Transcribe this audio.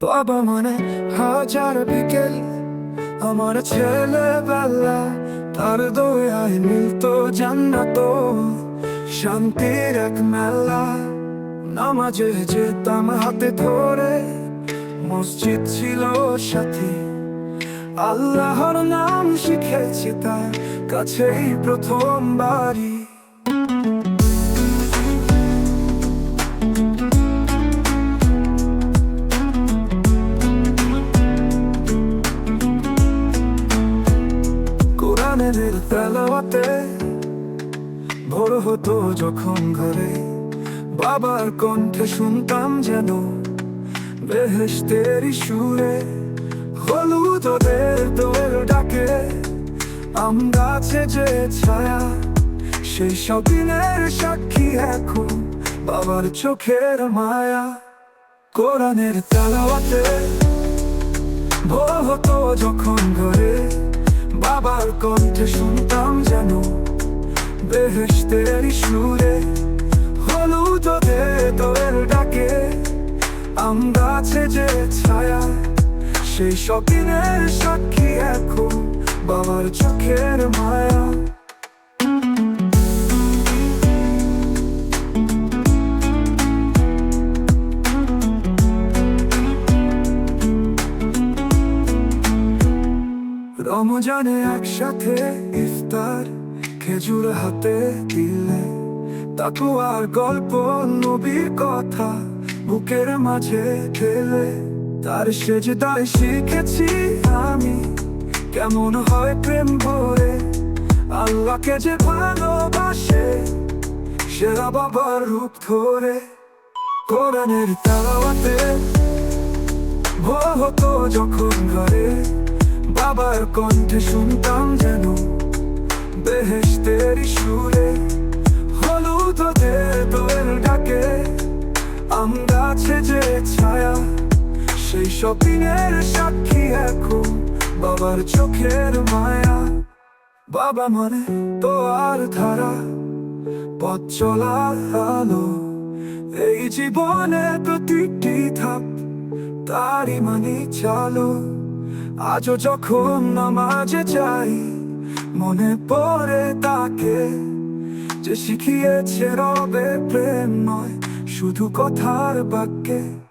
বাবা মানে হাজার বিকেল আমার ছেলেবেলা, তার দয়ায় মিলত জান্নাত, শান্তির এক মেলা। নামাজে যেতাম হাতে ধরে, মসজিদ ছিল সাথী। আল্লাহর নাম শিখেছি তার কাছেই প্রথম বাড়ি। কোরআনের তেলাওয়াতে ভোর হতো যখন ঘরে। বাবার কণ্ঠে শুনতাম যেন সুরে হলুদ ওদের দোয়ের ডাকে। আম গাছে যে ছায়া সেই সব দিনের সাক্ষী এখন বাবার চোখের মায়া। কোরআনের তেলাওয়াতে ভোর হতো যখন ঘরে। কণ্ঠে শুনতাম যেন বেহেশতের সুরে হলুদ দোয়ের ডাকে। আমরা আছে যে ছায়া, সেই শকিনের সাক্ষী এখন বাবার চোখের মায়া। রমজানে একসাথে ইফতার, খেজুর হাতে দিলে। তাকুয়ার গল্প, নবীর কথা বুকের মাঝে ঠেলে তার সেজদায় শিখেছি আমি কেমন হয় প্রেম ভরে। আল্লাহকে যে ভালোবাসে, সেরা বাবার রূপ ধরে। কোরআনের তালাওয়াতে ভোর যখন ঘরে। বাবার কণ্ঠে শুনতাম যেন বেহেশতের সুরে, হলুদ দোয়ের ডাকে। আম গাছে যে ছায়া, সেই সব দিনের সাক্ষী এখন বাবার চোখের মায়া। বাবা মানে তো আর ধারা, পথ চলার আলো। এই জীবনে প্রতিটি ধাপ তারই মানে চালো আজও যখন নামাজে যাই মনে পড়ে তাকে যে শিখিয়েছে রবে প্রেম নয়, শুধু কথার বাক্যে।